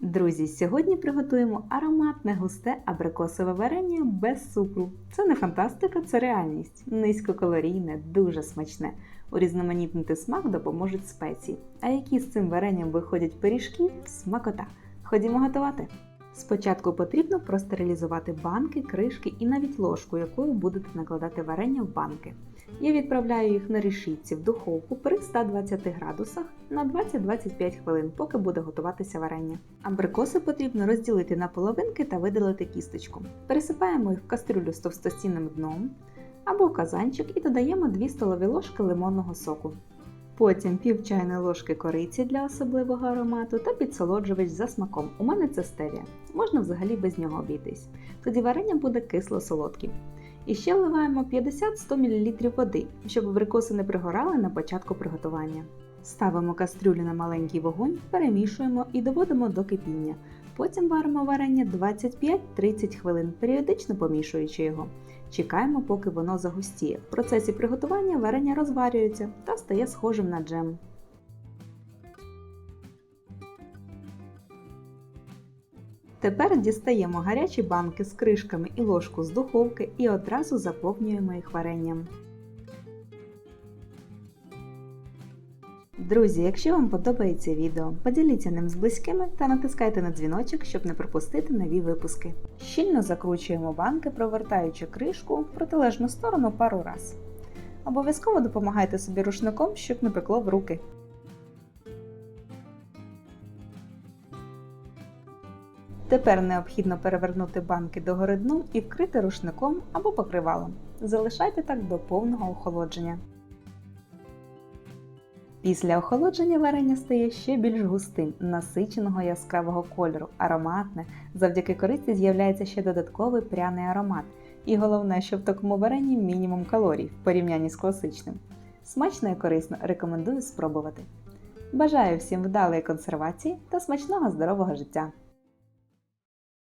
Друзі, сьогодні приготуємо ароматне густе абрикосове варення без цукру. Це не фантастика, це реальність. Низькокалорійне, дуже смачне. Урізноманітнити смак допоможуть спеції. А які з цим варенням виходять пиріжки смакота. Ходімо готувати. Спочатку потрібно простерилізувати банки, кришки і навіть ложку, якою будете накладати варення в банки. Я відправляю їх на решітці в духовку при 120 градусах на 20-25 хвилин, поки буде готуватися варення. Абрикоси потрібно розділити на половинки та видалити кісточку. Пересипаємо їх в кастрюлю з товстостінним дном або в казанчик і додаємо 2 столові ложки лимонного соку. Потім пів чайної ложки кориці для особливого аромату та підсолоджувач за смаком. У мене це стевія. Можна взагалі без нього обійтись. Тоді варення буде кисло-солодким. І ще вливаємо 50-100 мл води, щоб абрикоси не пригорали на початку приготування. Ставимо кастрюлю на маленький вогонь, перемішуємо і доводимо до кипіння. Потім варимо варення 25-30 хвилин, періодично помішуючи його. Чекаємо, поки воно загустіє. В процесі приготування варення розварюється та стає схожим на джем. Тепер дістаємо гарячі банки з кришками і ложку з духовки і одразу заповнюємо їх варенням. Друзі, якщо вам подобається відео, поділіться ним з близькими та натискайте на дзвіночок, щоб не пропустити нові випуски. Щільно закручуємо банки, провертаючи кришку в протилежну сторону пару раз. Обов'язково допомагайте собі рушником, щоб не пекло в руки. Тепер необхідно перевернути банки догори дном і вкрити рушником або покривалом. Залишайте так до повного охолодження. Після охолодження варення стає ще більш густим, насиченого яскравого кольору, ароматне. Завдяки користі з'являється ще додатковий пряний аромат. І головне, що в такому варенні мінімум калорій в порівнянні з класичним. Смачно і корисно рекомендую спробувати. Бажаю всім вдалої консервації та смачного здорового життя!